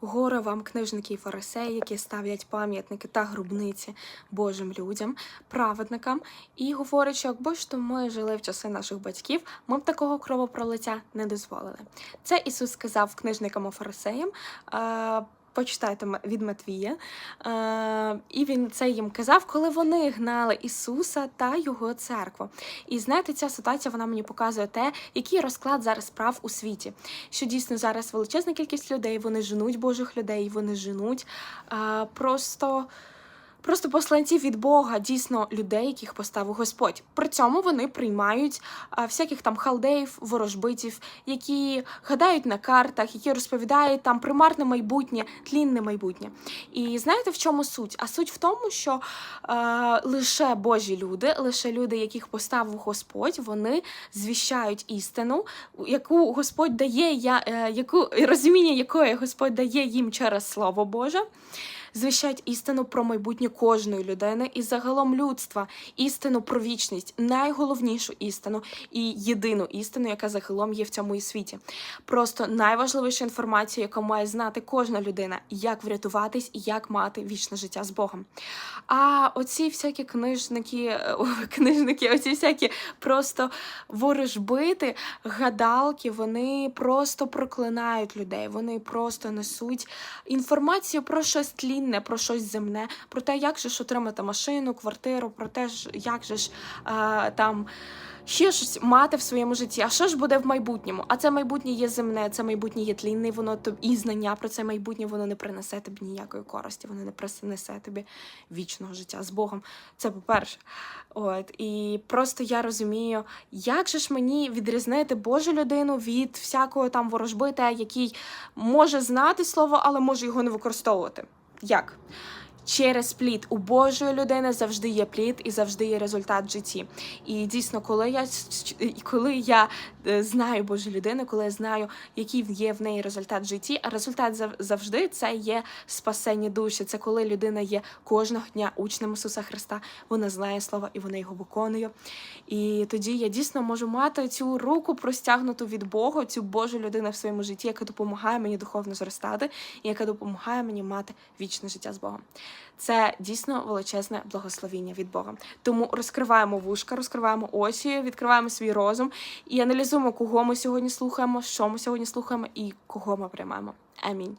Горе вам, книжники і фарисеї, які ставлять пам'ятники та гробниці Божим людям, праведникам, і говорять, що якби ж то ми жили в часи наших батьків, ми б такого кровопролиття не дозволили. Це Ісус сказав книжникам і фарисеям. Почитайте від Матвія. Е, і він це їм казав, коли вони гнали Ісуса та його церкву. І знаєте, ця ситуація вона мені показує те, який розклад зараз справ у світі. Що дійсно зараз величезна кількість людей, вони женуть Божих людей, вони женуть е, просто. Просто посланців від Бога, дійсно людей, яких поставив Господь. При цьому вони приймають всяких там халдеїв, ворожбитів, які гадають на картах, які розповідають там примарне майбутнє, тлінне майбутнє. І знаєте, в чому суть? А суть в тому, що е, лише Божі люди, лише люди, яких поставив Господь, вони звіщають істину, яку Господь дає, я, е, яку розуміння якої Господь дає їм через Слово Боже звіщають істину про майбутнє кожної людини і загалом людства, істину про вічність, найголовнішу істину і єдину істину, яка загалом є в цьому і світі. Просто найважливіша інформація, яку має знати кожна людина, як врятуватись і як мати вічне життя з Богом. А оці всякі книжники, е, книжники, оці всякі просто ворожбити, гадалки, вони просто проклинають людей, вони просто несуть інформацію про щось тлінне, про щось земне, про те, як же ж отримати машину, квартиру, про те, як же ж е, там. Ще щось мати в своєму житті. А що ж буде в майбутньому? А це майбутнє є земне, це майбутнє є тлінне, воно тобі і знання про це майбутнє воно не принесе тобі ніякої користі, воно не принесе тобі вічного життя з Богом. Це по-перше. От і просто я розумію, як же ж мені відрізнити Божу людину від всякого там ворожбита, який може знати слово, але може його не використовувати. Як? Через плід у Божої людини завжди є плід і завжди є результат в житті. І дійсно, коли я коли я е, знаю Божу людину, коли я знаю, який є в неї результат в житті, а результат зав- завжди це є спасення душі. Це коли людина є кожного дня учнем Ісуса Христа, вона знає слово і вона його виконує. І тоді я дійсно можу мати цю руку простягнуту від Бога, цю Божу людину в своєму житті, яка допомагає мені духовно зростати, і яка допомагає мені мати вічне життя з Богом. Це дійсно величезне благословіння від Бога. Тому розкриваємо вушка, розкриваємо очі, відкриваємо свій розум і аналізуємо, кого ми сьогодні слухаємо, що ми сьогодні слухаємо і кого ми приймаємо. Амінь.